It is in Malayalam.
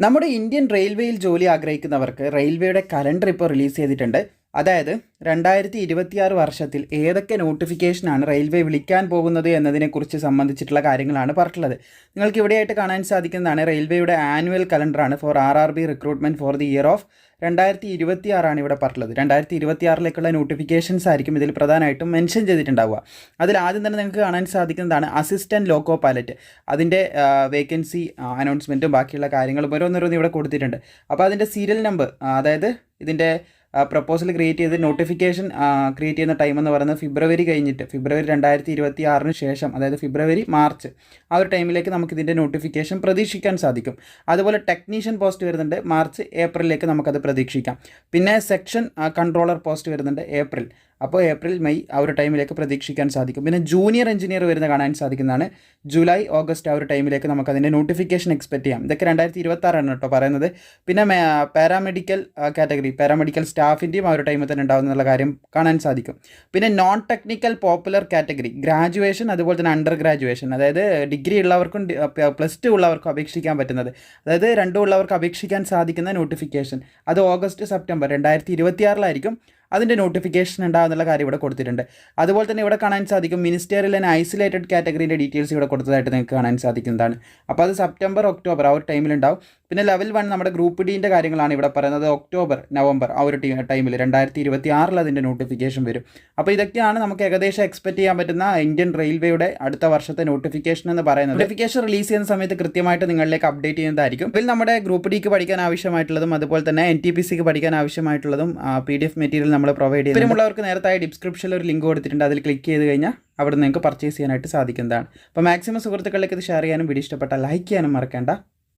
നമ്മുടെ ഇന്ത്യൻ റെയിൽവേയിൽ ജോലി ആഗ്രഹിക്കുന്നവർക്ക് റെയിൽവേയുടെ കലണ്ടർ ഇപ്പോൾ റിലീസ് ചെയ്തിട്ടുണ്ട്. അതായത് രണ്ടായിരത്തി ഇരുപത്തിയാറ് വർഷത്തിൽ ഏതൊക്കെ നോട്ടിഫിക്കേഷനാണ് റെയിൽവേ വിളിക്കാൻ പോകുന്നത് എന്നതിനെക്കുറിച്ച് സംബന്ധിച്ചിട്ടുള്ള കാര്യങ്ങളാണ് പറഞ്ഞിട്ടുള്ളത്. നിങ്ങൾക്ക് ഇവിടെയായിട്ട് കാണാൻ സാധിക്കുന്നതാണ് റെയിൽവേയുടെ annual കലണ്ടറാണ് for R R B recruitment for the year of രണ്ടായിരത്തി ഇരുപത്തിയാറാണ് ഇവിടെ പറഞ്ഞിട്ടുള്ളത്. രണ്ടായിരത്തി ഇരുപത്തി ആറിലേക്കുള്ള നോട്ടിഫിക്കേഷൻസ് ആയിരിക്കും ഇതിൽ പ്രധാനമായിട്ടും മെൻഷൻ ചെയ്തിട്ടുണ്ടാവുക. അതിൽ ആദ്യം തന്നെ നിങ്ങൾക്ക് കാണാൻ സാധിക്കുന്നതാണ് അസിസ്റ്റന്റ് ലോക്കോ പൈലറ്റ് അതിന്റെ വേക്കൻസി അനൗൺസ്മെന്റും ബാക്കിയുള്ള കാര്യങ്ങളും ഓരോന്നോരോന്ന് ഇവിടെ കൊടുത്തിട്ടുണ്ട്. അപ്പോൾ അതിന്റെ സീരിയൽ നമ്പർ അതായത് ഇതിന്റെ പ്രപ്പോസൽ ക്രിയേറ്റ് ചെയ്ത് നോട്ടിഫിക്കേഷൻ ക്രിയേറ്റ് ചെയ്യുന്ന ടൈം എന്ന് പറയുന്നത് ഫെബ്രുവരി കഴിഞ്ഞിട്ട് ഫെബ്രുവരി രണ്ടായിരത്തി ഇരുപത്തി ആറിന് ശേഷം അതായത് ഫെബ്രുവരി മാർച്ച് ആ ഒരു ടൈമിലേക്ക് നമുക്ക് ഇതിന്റെ നോട്ടിഫിക്കേഷൻ പ്രതീക്ഷിക്കാൻ സാധിക്കും. അതുപോലെ ടെക്നീഷ്യൻ പോസ്റ്റ് വരുന്നുണ്ട് മാർച്ച് ഏപ്രിലിലേക്ക് നമുക്കത് പ്രതീക്ഷിക്കാം. പിന്നെ സെക്ഷൻ കൺട്രോളർ പോസ്റ്റ് വരുന്നുണ്ട് ഏപ്രിൽ അപ്പോൾ ഏപ്രിൽ മെയ് ആ ഒരു ടൈമിലേക്ക് പ്രതീക്ഷിക്കാൻ സാധിക്കും. പിന്നെ ജൂനിയർ എഞ്ചിനീയർ വരുന്ന കാണാൻ സാധിക്കുന്നതാണ്. ജൂലൈ ഓഗസ്റ്റ് ആ ഒരു ടൈമിലേക്ക് നമുക്ക് അതിന്റെ നോട്ടിഫിക്കേഷൻ എക്സ്പെക്ട് ചെയ്യാം. ഇതൊക്കെ രണ്ടായിരത്തി ഇരുപത്താറാണ് കേട്ടോ പറയുന്നത്. പിന്നെ പാരാമെഡിക്കൽ കാറ്റഗറി പാരാമെഡിക്കൽ സ്റ്റാഫിന്റെയും ആ ഒരു ടൈമിൽ തന്നെ ഉണ്ടാകുന്നുള്ള കാര്യം കാണാൻ സാധിക്കും. പിന്നെ non technical popular category graduation അതുപോലെ തന്നെ അണ്ടർ ഗ്രാജുവേഷൻ അതായത് ഡിഗ്രി ഉള്ളവർക്കും പ്ലസ് ടു ഉള്ളവർക്കും അപേക്ഷിക്കാൻ പറ്റുന്നത്. അതായത് രണ്ടും ഉള്ളവർക്ക് അപേക്ഷിക്കാൻ സാധിക്കുന്ന നോട്ടിഫിക്കേഷൻ അത് ഓഗസ്റ്റ് സെപ്റ്റംബർ രണ്ടായിരത്തി ഇരുപത്തിയാറിലായിരിക്കും അതിന്റെ നോട്ടിഫിക്കേഷൻ ഉണ്ടാകുന്നുള്ള കാര്യം ഇവിടെ കൊടുത്തിട്ടുണ്ട്. അതുപോലെ തന്നെ ഇവിടെ കാണാൻ സാധിക്കും മിനിസ്റ്റേറിയൽ ആൻഡ് ഐസൊലേറ്റഡ് കാറ്റഗറിന്റെ ഡീറ്റെയിൽസ് ഇവിടെ കൊടുത്തതായിട്ട് നിങ്ങൾക്ക് കാണാൻ സാധിക്കുന്നതാണ്. അപ്പോൾ അത് സെപ്റ്റംബർ ഒക്ടോബർ ആ ഒരു ടൈമിലുണ്ടാവും പിന്നെ ലെവൽ വൺ നമ്മുടെ ഗ്രൂപ്പ് ഡീന്റെ കാര്യങ്ങളാണ് ഇവിടെ പറയുന്നത്. ഒക്ടോബർ നവംബർ ആ ഒരു ടൈമിൽ രണ്ടായിരത്തി ഇരുപത്തി ആറിൽ അതിന്റെ നോട്ടിഫിക്കേഷൻ വരും. അപ്പോൾ ഇതൊക്കെയാണ് നമുക്ക് ഏകദേശം എക്സ്പെക്ട് ചെയ്യാൻ പറ്റുന്ന ഇന്ത്യൻ റെയിൽവേയുടെ അടുത്ത വർഷത്തെ നോട്ടിഫിക്കേഷൻ എന്ന് പറയുന്നത്. നോട്ടിഫിക്കേഷൻ റിലീസ് ചെയ്യുന്ന സമയത്ത് കൃത്യമായിട്ട് നിങ്ങളിലേക്ക് അപ്ഡേറ്റ് ചെയ്യുന്നതായിരിക്കും. ഇതിൽ നമ്മുടെ ഗ്രൂപ്പ് ഡിക്ക് പഠിക്കാൻ ആവശ്യമായിട്ടുള്ളതും അതുപോലെ തന്നെ എൻ ടി പി സിക്ക് പഠിക്കാൻ ആവശ്യമായിട്ടുള്ളതും പി ഡി എഫ് മെറ്റീരിയൽ നമ്മൾ പ്രൊവൈഡ് ചെയ്യുന്നത്. ഇത്തരമുള്ളവർക്ക് നേരത്തെ ഡിസ്ക്രിപ്ഷനിൽ ഒരു ലിങ്ക് കൊടുത്തിട്ടുണ്ട്. അതിൽ ക്ലിക്ക് ചെയ്ത് കഴിഞ്ഞാൽ അവിടെ നിങ്ങൾക്ക് പർച്ചേസ് ചെയ്യാനായിട്ട് സാധിക്കുന്നതാണ്. അപ്പോൾ മാക്സിമം സുഹൃത്തുക്കളിലേക്ക് ഇത് ഷെയർ ചെയ്യാനും വീഡിയോ ഇഷ്ടപ്പെട്ടാൽ ലൈക്ക് ചെയ്യാനും മറക്കേണ്ട.